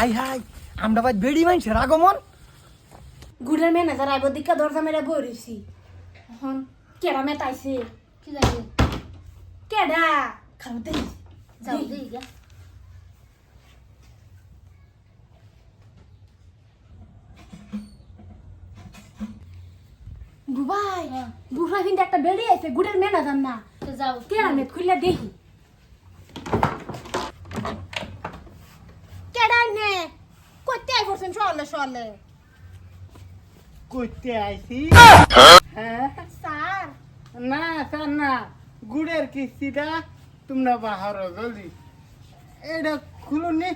High high আমরা ভাই বেড়ি মানছে আগমন গুড়ের ম্যানেজার আইব দিকা দরজা মেরে বইরেছি। এখন কেডা মেতাইছে কি জানি। কেডা? খাও দেই যাও দেই গা বুবাই বুড়া কিন্তু একটা বেড়ি আছে গুড়ের ম্যানেজার না তো যাও। কেডা মেত খুললে দেখি। কেডা নে কইতে আই আইছি? হ্যাঁ স্যার। না স্যার না। গুড়ের কিস্তিটা তোমরা বাহারো জলদি। এটা খুলুনি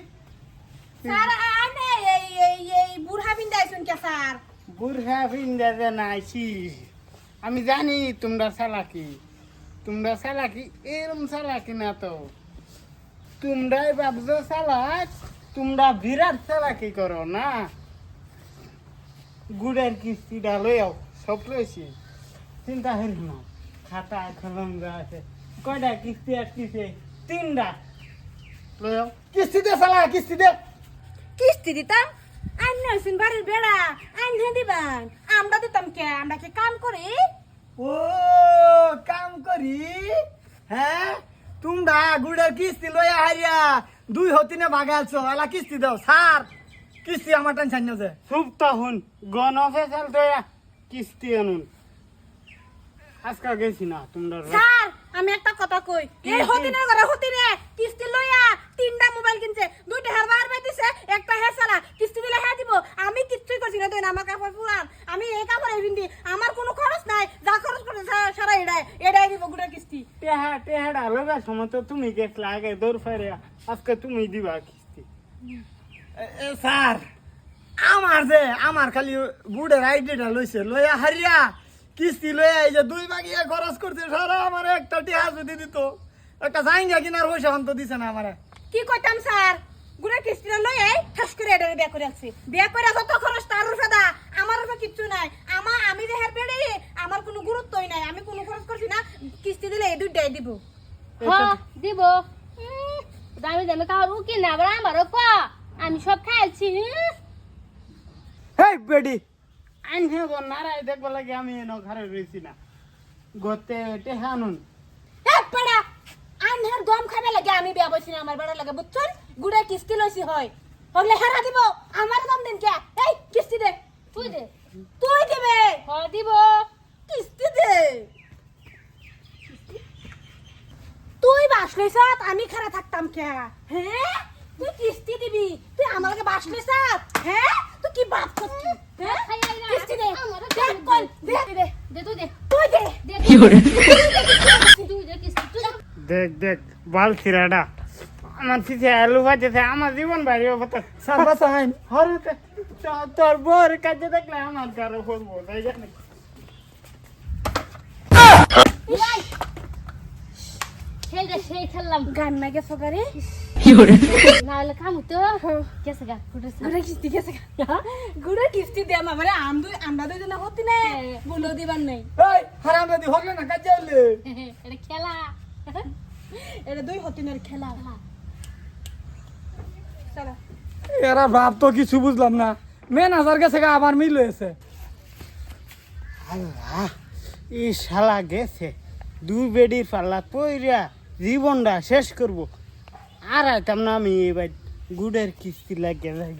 স্যার আনে এই এই এই বুড়া বিন্দাইছুন কে স্যার? বুড়হা ভিন্দা যেন আইছি আমি জানি তোমরা চালাকি। তোমরা চালাকি এরম চালাকি না তো। তোমরাই ভাবছ চালাক? তোমরা বিরাট চালাকি করো না? গুড়ের কিস্তিটা লইয়াও সব লইছি। চিন্তা করিস না খাতা কলম যা আছে কয়টা কিস্তি আসতেছে? তিনটা। লইয়াও। কিস্তি দে চালা কিস্তি দে। কিস্তি দিতাম? আইন হইছুন বাড়ির বেড়া আইন হে দিবান। আমরা দিতাম কে? আমরা কি কাম করি? ও কাম করি? হ্যাঁ? তোমরা গুড়ের কিস্তি লইয়া হারিয়া দুই হতিনে ভাগালছো এলা কিস্তি দাও স্যার কিস্তি আমার টেনশন আছে চুপ তখন গণ ফেসাল তো কিস্তি আনুন। আজকা গেছি না তোমরা স্যার আমি একটা কথা কই। এই কি? হতিনের ঘরে হতিনে কিস্তি লইয়া তিনটা মোবাইল কিনছে দুইটা হেয়ার বার দিছে একটা হেয়ার সারা কিস্তি দিলে হ্যাঁ দিব? আমি কিচ্ছুই করছি না তুই আমার কাপড় পুরান। আমি এই কাপড় এই আমার কোনো খরচ নাই যা খরচ করে সা- সারা এটাই এটাই দিব গুড়ের কিস্তি টেহা টেহাটা লগা সময় তো তুমি গেছলা, আগে দৌড় ফেরে আজকে তুমি দিবা কিস্তি। স্যার, আমার যে, আমার খালি বুড়ের আইডিটা লইছে, লইয়া হারিয়া কিস্তি লইয়া এই যে দুই বাগিয়া খরচ করছে, সারা আমার একটা টিহা যদি দিত, একটা জাইঙ্গা কিনার পয়সা অন্ত দিছে না আমারে। কি কইতাম, স্যার? গুড়ের কিস্তিটা লই এই ঠাস করে এটা বিয়া করে আছি বিয়া করে যত খরচ, তার উপরে দা, আমার উপরে কিচ্ছু নাই। আমার আমি যে হের বেড়ে আমার কোনো গুরুত্বই নাই আমি কোনো খরচ করছি না কিস্তি দিলে এই দুইটাই দিব হ্যাঁ দিব দামি দামি কাপড় উকি না আবার আমারও ক? আমি সব খাইছি হেই বেডি। আইন গো নারাই দেখব লাগে আমি এনো ঘরে রয়েছি না। গতে টেহা আনুন। এক পাড়া! আনহার দম খাবে লাগে আমি বিয়া বসি না আমার বেড়া লাগে বুঝছুন? গুড়ে কিস্তি লইছি হয়। হলে হেরা দিব আমার দম দিন কে? এই কিস্তি দে। তুই দে। তুই দিবে। হ দিব। কিস্তি দে। তুই আমি খারা থাকতাম কে? হ্যাঁ তুই কিস্তি দিবি? তুই আমাকে বাস লইছত? হ্যাঁ তুই কি বাপ করছিস হ্যাঁ। কিস্তি দে। আমারও কল দে। দে দে তুই দে। তুই দে? দে। তুই দে কিস্তি তুই দেখ দেখ বাল ছিড়াটা আমার পিছে আলু ভাজেছে আমার জীবন বাড়ি হতো স্যার বাসাইন হরতে তোর বোর কাজে দেখলে আমার কারও করব তাই জানি। গান না গেছো গারে না হলে কাম গেছে গা কিস্তি গেছে গুড়া কিস্তি দে আমারে আম দুই আমরা দুই জনা হতি না বলো দিবার নাই। এই হারাম দাদি হগলে না কাজ যাইলে এটা খেলা। এটা দুই হতিনের খেলা। চলো। এরা ভাব তো কিছু বুঝলাম না। ম্যানেজার গেছে গা আবার মিল হয়েছে। আল্লাহ এই শালা গেছে। দুই বেডির পাল্লা পইরা জীবনটা শেষ করব। আর আইতাম না আমি এবার গুড়ের কিস্তি লাগিয়ে যাই